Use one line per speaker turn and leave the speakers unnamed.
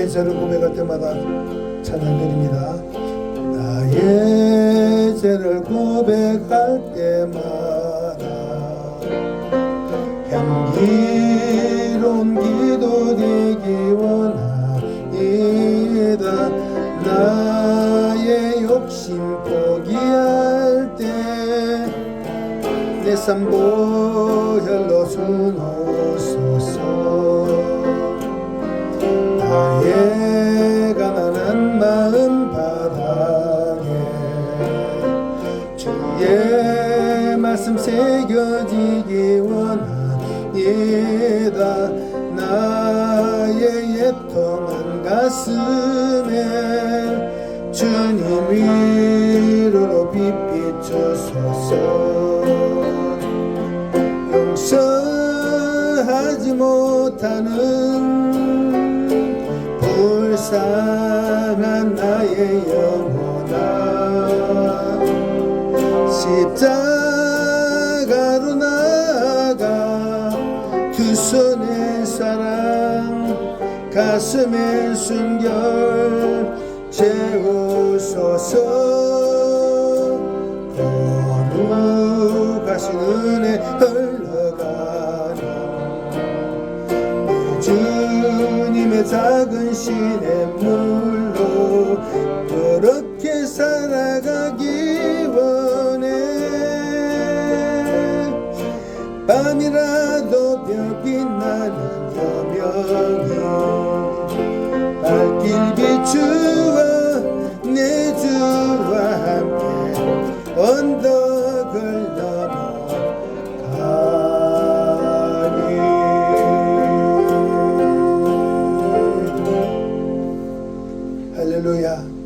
나의 죄를 고백할 때마다 찬양드립니다. 나의 죄를 고백할 때마다 향기로운 기도 되기 원하이다 나의 욕심 포기할 때 내 삶도 주의 말씀 새겨지기 원하이다 나의 애통한 가슴에 주님 위로로 빛 비추소서 용서하지 못하는 불쌍한 나의 영혼 사랑 가슴에 순결 채우소서. 거룩하신 은혜 흘러가는 주님의 작은 신의 물로 밤이라도 별빛 나는 여명이 발길 비추어 내 주와 함께 언덕을 넘어가니 할렐루야